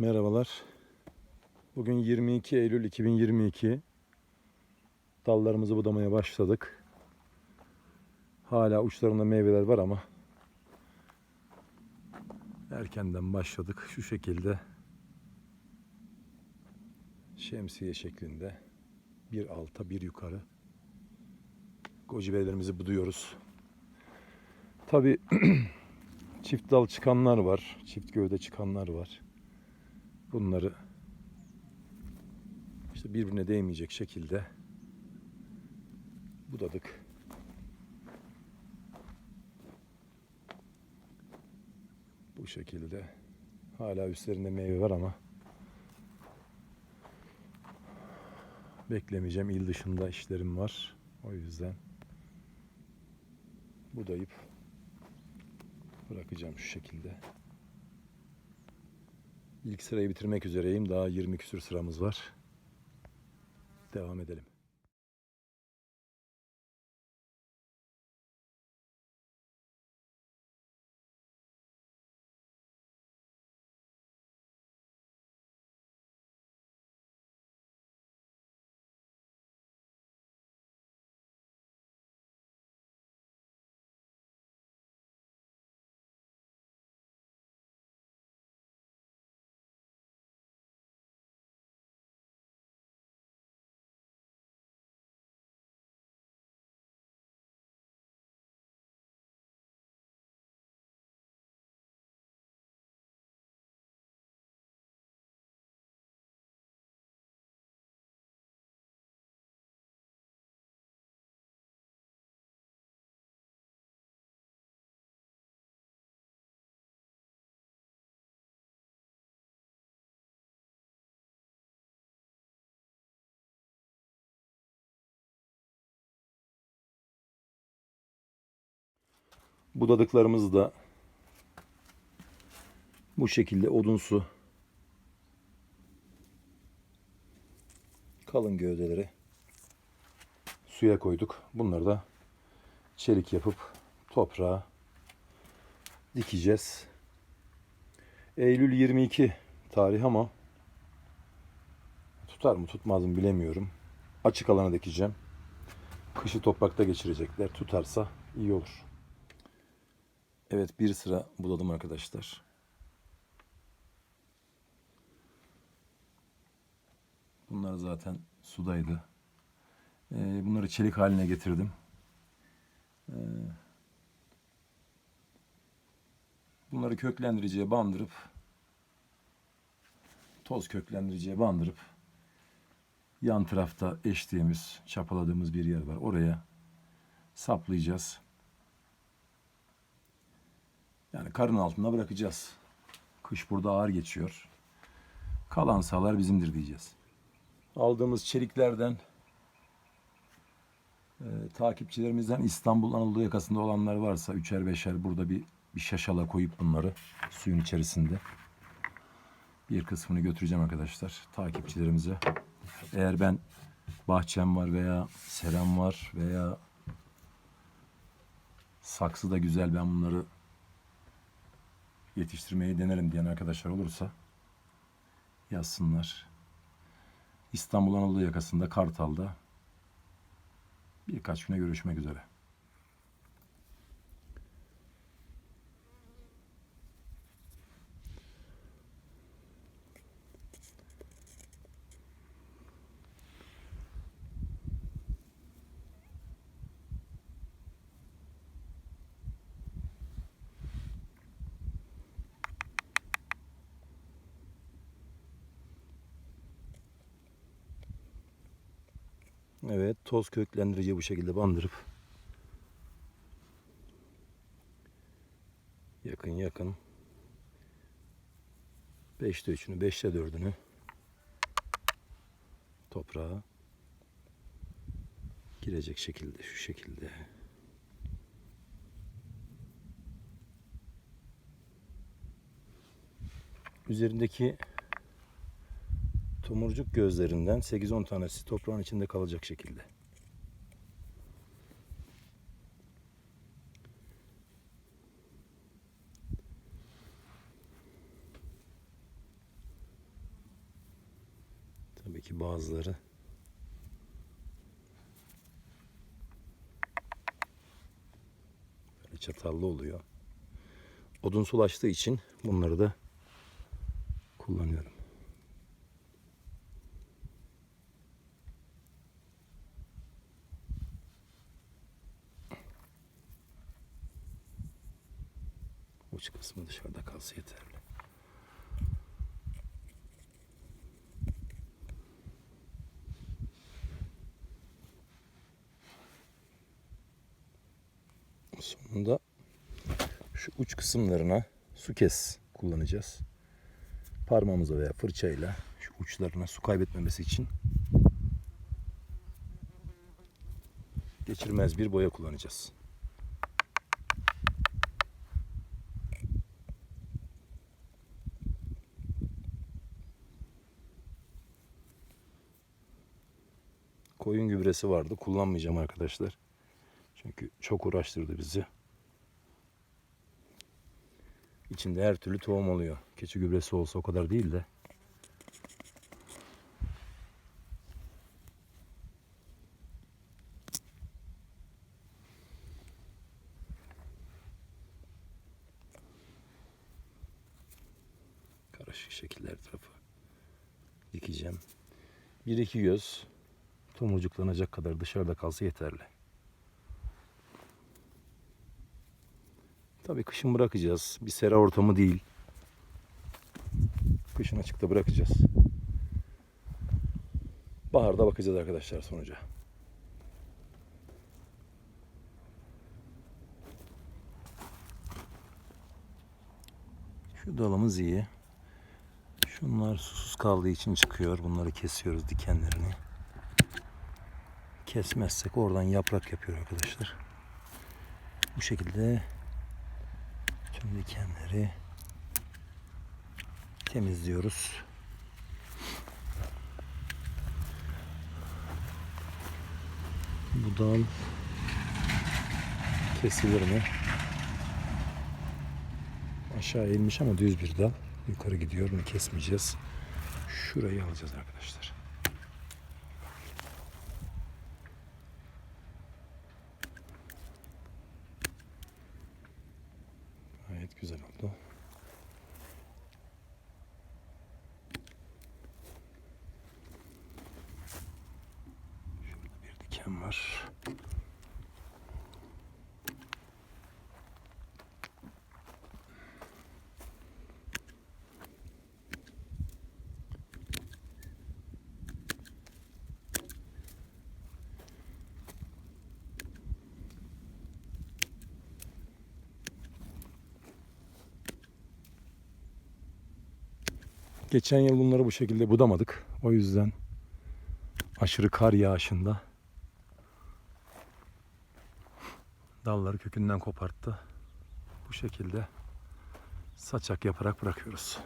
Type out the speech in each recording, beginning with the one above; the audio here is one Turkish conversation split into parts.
Merhabalar. Bugün 22 Eylül 2022. Dallarımızı budamaya başladık. Hala uçlarında meyveler var ama erkenden başladık. Şu şekilde şemsiye şeklinde bir alta bir yukarı gojibelerimizi buduyoruz. Tabi çift dal çıkanlar var, çift gövde çıkanlar var. Bunları işte birbirine değmeyecek şekilde budadık. Bu şekilde hala üstlerinde meyve var ama beklemeyeceğim. İl dışında işlerim var. O yüzden budayıp bırakacağım şu şekilde. İlk sırayı bitirmek üzereyim. Daha 20 küsür sıramız var. Devam edelim. Budadıklarımız da bu şekilde odunsu kalın gövdeleri suya koyduk. Bunları da çelik yapıp toprağa dikeceğiz. Eylül 22 tarih ama tutar mı tutmaz mı bilemiyorum. Açık alana dikeceğim. Kışı toprakta geçirecekler. Tutarsa iyi olur. Evet bir sıra buladım arkadaşlar. Bunlar zaten sudaydı. Ee, bunları çelik haline getirdim. Ee, bunları köklendiriciye bandırıp toz köklendiriciye bandırıp yan tarafta eştiğimiz, çapaladığımız bir yer var. Oraya saplayacağız. Yani karın altında bırakacağız. Kış burada ağır geçiyor. Kalan sahalar bizimdir diyeceğiz. Aldığımız çeliklerden e, takipçilerimizden İstanbul Anadolu yakasında olanlar varsa üçer beşer burada bir bir şaşala koyup bunları suyun içerisinde bir kısmını götüreceğim arkadaşlar takipçilerimize. Eğer ben bahçem var veya serem var veya saksı da güzel ben bunları yetiştirmeyi denerim diyen arkadaşlar olursa yazsınlar. İstanbul Anadolu yakasında Kartal'da birkaç güne görüşmek üzere. Evet, toz köklendirici bu şekilde bandırıp yakın yakın 5'te 3'ünü 5'te 4'ünü toprağa girecek şekilde şu şekilde. Üzerindeki tomurcuk gözlerinden 8-10 tanesi toprağın içinde kalacak şekilde. Tabii ki bazıları böyle çatallı oluyor. Odun sulaştığı için bunları da kullanıyorum. Uç kısmı dışarıda kalsa yeterli. Sonunda şu uç kısımlarına su kes kullanacağız. Parmağımızla veya fırçayla şu uçlarına su kaybetmemesi için geçirmez bir boya kullanacağız. Koyun gübresi vardı. Kullanmayacağım arkadaşlar. Çünkü çok uğraştırdı bizi. İçinde her türlü tohum oluyor. Keçi gübresi olsa o kadar değil de. Karışık şekiller tarafı dikeceğim. Bir iki göz tomurcuklanacak kadar dışarıda kalsa yeterli. Tabii kışın bırakacağız. Bir sera ortamı değil. Kışın açıkta bırakacağız. Baharda bakacağız arkadaşlar sonuca. Şu dalımız iyi. Şunlar susuz kaldığı için çıkıyor. Bunları kesiyoruz dikenlerini. Kesmezsek oradan yaprak yapıyor arkadaşlar. Bu şekilde tüm dikenleri temizliyoruz. Bu dal kesilir mi? Aşağı eğilmiş ama düz bir dal. Yukarı gidiyor. Bunu kesmeyeceğiz. Şurayı alacağız arkadaşlar. Gayet güzel oldu. Şurada diken var. Geçen yıl bunları bu şekilde budamadık. O yüzden aşırı kar yağışında dalları kökünden koparttı. Bu şekilde saçak yaparak bırakıyoruz.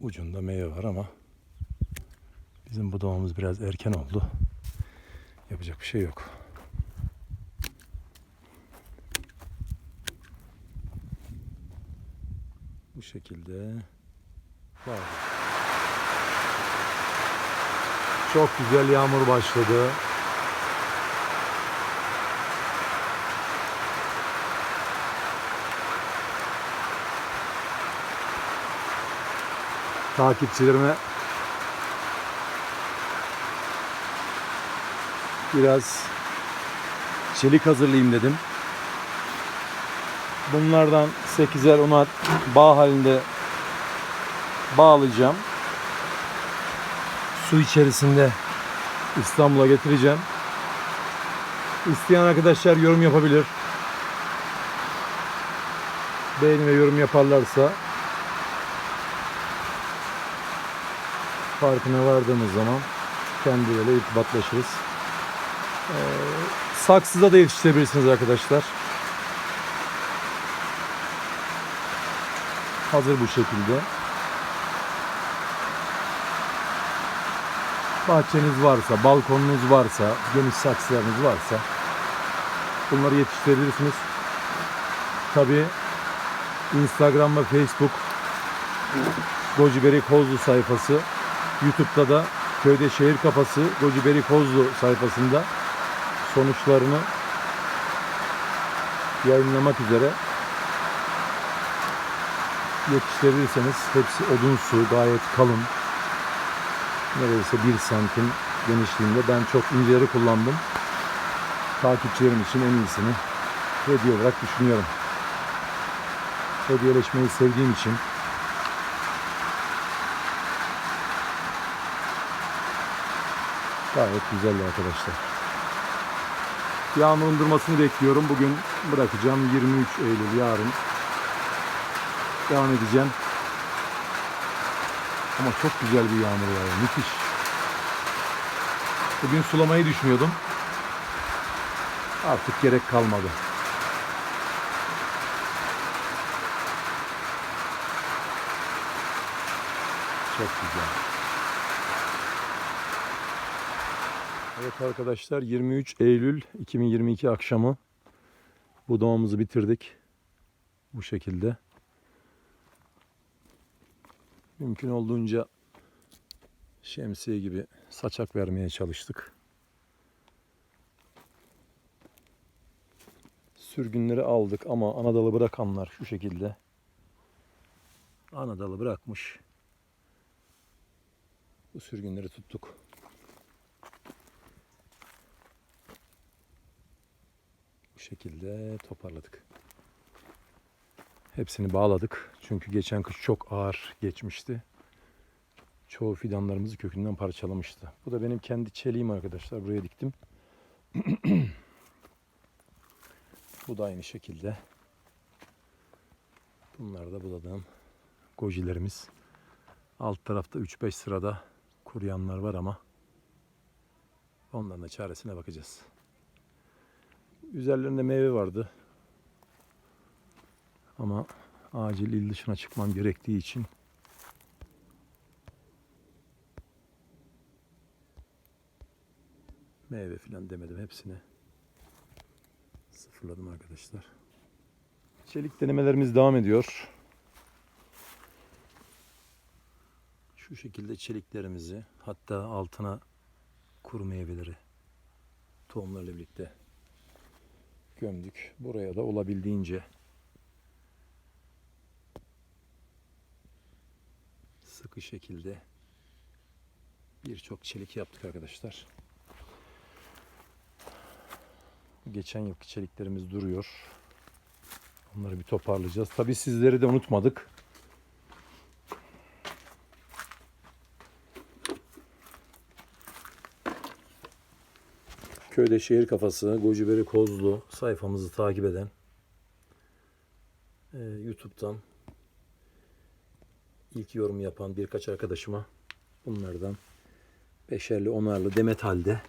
Ucunda meyve var ama bizim budamamız biraz erken oldu. Yapacak bir şey yok. Bu şekilde var. Çok güzel yağmur başladı. Takipçilerime biraz çelik hazırlayayım dedim. Bunlardan 8'er 10'ar bağ halinde bağlayacağım. Su içerisinde İstanbul'a getireceğim. İsteyen arkadaşlar yorum yapabilir. Beğeni ve yorum yaparlarsa farkına vardığımız zaman kendileriyle irtibatlaşırız. Ee, saksıda da yetiştirebilirsiniz arkadaşlar. Hazır bu şekilde. Bahçeniz varsa, balkonunuz varsa, geniş saksılarınız varsa bunları yetiştirebilirsiniz. Tabi Instagram ve Facebook Gociberi Kozlu sayfası. YouTube'da da Köyde Şehir Kafası Gociberi Kozlu sayfasında sonuçlarını yayınlamak üzere yetiştirirseniz hepsi odunsu, gayet kalın. Neredeyse bir santim genişliğinde. Ben çok inceleri kullandım. Takipçilerim için en iyisini hediye olarak düşünüyorum. Hediyeleşmeyi sevdiğim için gayet güzeldi arkadaşlar. Yağmurun durmasını bekliyorum. Bugün bırakacağım. 23 Eylül yarın. Devam edeceğim. Ama çok güzel bir yağmur yağıyor. Müthiş. Bugün sulamayı düşünüyordum. Artık gerek kalmadı. Çok güzel. Evet arkadaşlar 23 Eylül 2022 akşamı budamamızı bitirdik. Bu şekilde. Mümkün olduğunca şemsiye gibi saçak vermeye çalıştık. Sürgünleri aldık ama anadalı bırakanlar şu şekilde. Anadalı bırakmış. Bu sürgünleri tuttuk. Bu şekilde toparladık. Hepsini bağladık. Çünkü geçen kış çok ağır geçmişti. Çoğu fidanlarımızı kökünden parçalamıştı. Bu da benim kendi çeliğim arkadaşlar. Buraya diktim. Bu da aynı şekilde. Bunlar da buladığım gojilerimiz. Alt tarafta 3-5 sırada kuruyanlar var ama onların da çaresine bakacağız. Üzerlerinde meyve vardı. Ama acil il dışına çıkmam gerektiği için meyve filan demedim hepsini sıfırladım arkadaşlar. Çelik denemelerimiz devam ediyor. Şu şekilde çeliklerimizi hatta altına kuru meyveleri tohumlarla birlikte gömdük. Buraya da olabildiğince sıkı şekilde birçok çelik yaptık arkadaşlar. Geçen yılki çeliklerimiz duruyor. Onları bir toparlayacağız. Tabii sizleri de unutmadık. Köyde Şehir Kafası, Gociberi Kozlu sayfamızı takip eden e, YouTube'dan ilk yorum yapan birkaç arkadaşıma bunlardan beşerli onarlı demet halde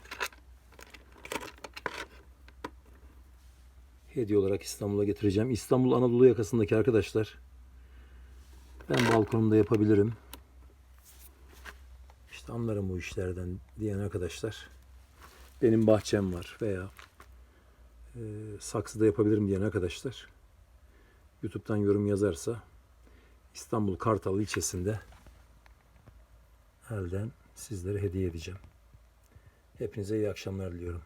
hediye olarak İstanbul'a getireceğim. İstanbul Anadolu yakasındaki arkadaşlar ben balkonumda yapabilirim. İşte anlarım bu işlerden diyen arkadaşlar benim bahçem var veya e, saksıda yapabilirim diyen arkadaşlar YouTube'dan yorum yazarsa İstanbul Kartal ilçesinde elden sizlere hediye edeceğim. Hepinize iyi akşamlar diliyorum.